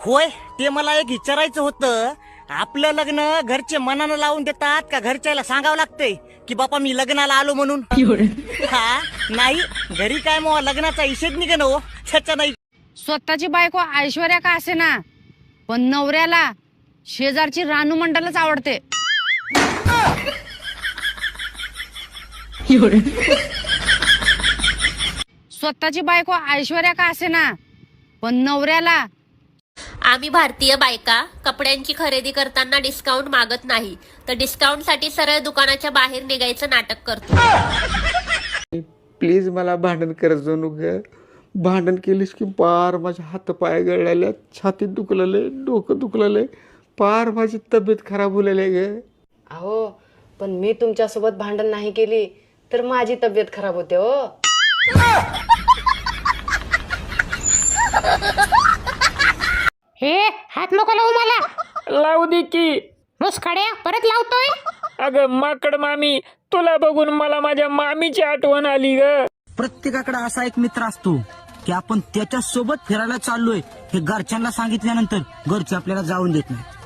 होय ते मला एक विचारायचं होतं. आपलं लग्न घरचे मनानं लावून देतात का घरच्याला सांगावं लागतंय? की बापा मी लग्नाला आलो म्हणून. हा नाही घरी काय मग लग्नाचा इशेच निघन हो. त्याच्या नाही. स्वतःची बायको ऐश्वर्या का असे ना पण नवऱ्याला शेजारची रानू मंडलच आवडते. स्वतःची बायको ऐश्वर्या का असे ना पण नवऱ्याला आम्ही भारतीय बायका कपड्यांची खरेदी करताना डिस्काउंट मागत नाही. तर डिस्काउंटसाठी सरळ दुकानाच्या बाहेर निघायचं नाटक करतो. प्लीज मला भांडण करत जाऊ नको भांडण केलीस की पार माझ्या हात पाय गळलेल्या छातीत दुखलेले डोकं दुखलेले पार माझी तब्येत खराब होलेली ग. अहो पण मी तुमच्यासोबत भांडण नाही केली तर माझी तब्येत खराब होते हो. हे हात नको लावू मला. लावू दे की. मुसखड्या परत लावतोय? अगं माकड मामी तुला बघून मला माझ्या मामीची आठवण आली ग. प्रत्येकाकडे असा एक मित्र असतो की आपण त्याच्या सोबत फिरायला चाललोय हे घरच्यांना सांगितल्यानंतर घरचे आपल्याला जाऊन देत नाही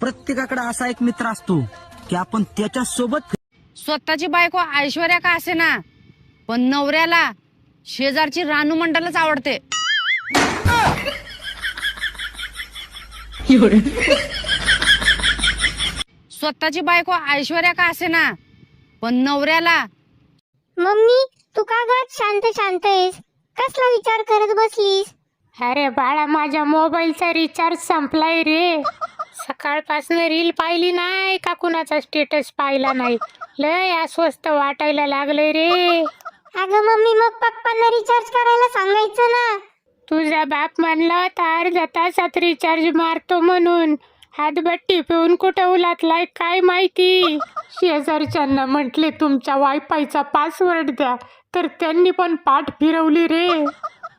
प्रत्येकाकडे असा एक मित्र असतो की आपण त्याच्या सोबत स्वतःची बायको ऐश्वर्या का असे ना? पण नवऱ्याला शेजारची रानू मंडलच आवडते. स्वतःची बायको ऐश्वर्या का असे ना? पण नवऱ्याला मम्मी तू का ग शांत शांत आहेस? कसला विचार करत बसलीस? अरे बाळा माझ्या मोबाईलचा रिचार्ज संपलाय रे. सकाळपासून रील पाहिली नाही का कुणाचा स्टेटस पाहिला नाही? लय अस्वस्थ वाटायला लागलंय रे. अगं मम्मी मग पप्पांना रिचार्ज करायला सांगायचं ना? तुझा बाप म्हणला तर अर्ध्या तासात रिचार्ज मारतो म्हणून. हातबट्टी पिऊन कुठं उलातलाय काय माहिती? शेजारच्यांना म्हटले तुमच्या वायफायचा पासवर्ड द्या तर त्यांनी पण पाठ फिरवली रे.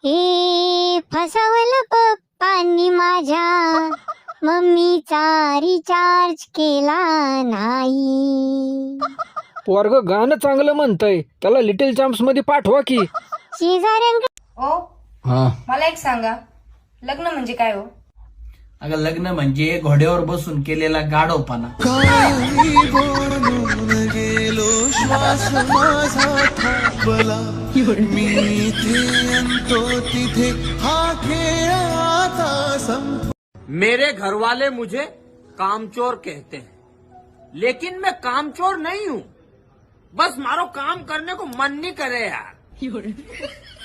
ए फसवलं पप्पांनी माझ्या मम्मीचा रिचार्ज केला नाही. वर्ग गाणं चांगलं म्हणतंय. त्याला लिटिल चॅम्प्समध्ये पाठवा की. शेजाऱ्यांकडे ओ मला एक सांगा. लग्न म्हणजे काय हो? अगं लग्न म्हणजे घोड्यावर बसून केलेला गाढवपणा. मेरे घर वाले मुझे कामचोर कहते हैं। लेकिन मैं कामचोर नहीं हूँ। बस मारो काम करने को मन नहीं करे यार